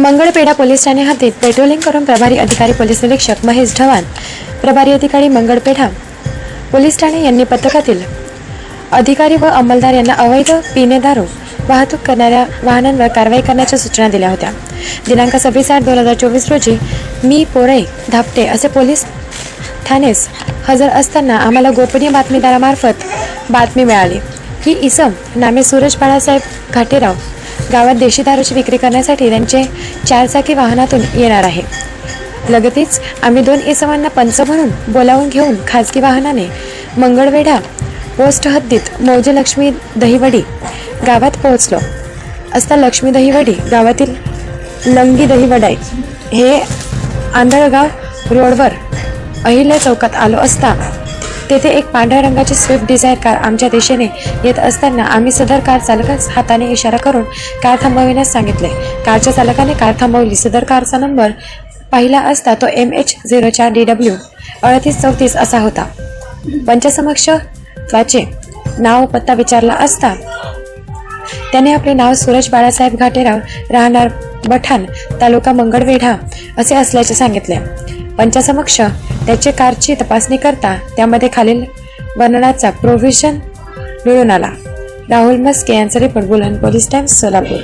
मंगळपेढा police Thane हद्दीत patrolling करून प्रभारी अधिकारी पोलीस निरीक्षक महेश ढवाण प्रभारी अधिकारी मंगळपेढा पोलीस ठाणे यांनी पथकातील अधिकारी व अंमलदार यांना अवैध पिणे दारू वाहतूक करणाऱ्या वाहनांवर कारवाई करण्याच्या सूचना दिल्या होत्या. दिनांक सव्वीस आठ दोन हजार चोवीस रोजी मी पोरई धापटे असे पोलीस ठाणेस हजर असताना आम्हाला गोपनीय बातमीदारामार्फत बातमी मिळाली. ही इसम नामे सूरज बाळासाहेब घाटेराव गावात देशी दारूची विक्री करण्यासाठी त्यांचे चारचाकी वाहनातून येणार आहे. लगतीच आम्ही दोन इसमांना पंच म्हणून बोलावून घेऊन खाजगी वाहनाने मंगळवेढा पोस्ट हद्दीत मौजे लक्ष्मी दहिवडी गावात पोहोचलो. असता लक्ष्मी दहिवडी गावातील लंगी दहिवडाई हे आंधळगाव रोडवर अहिल्या चौकात आलो असता तेथे एक पांढऱ्या रंगाची स्विफ्ट डिझायर कार आमच्या दिशेने येत असताना आम्ही सदर कार चालकास हाताने इशारा करून कार थांबविण्यास सांगितले. कारच्या चालकाने कार थांबवली. सदर कारचा नंबर पाहिला असता तो एम एच झिरो चार डी डब्ल्यू अडतीस चौतीस असा होता. पंचसमक्ष त्याचे नाव पत्ता विचारला असता त्याने आपले नाव सूरज बाळासाहेब घाटेराव राहणार बठाण तालुका मंगळवेढा असे असल्याचे सांगितले. पंचासमक्ष. त्याचे कारची तपासणी करता त्यामध्ये खालील वर्णनाचा प्रोव्हिजन मिळून आला. राहुल मस्के यांचा रिपोर्ट बुलहन पोलीस टाइम्स सोलापूर.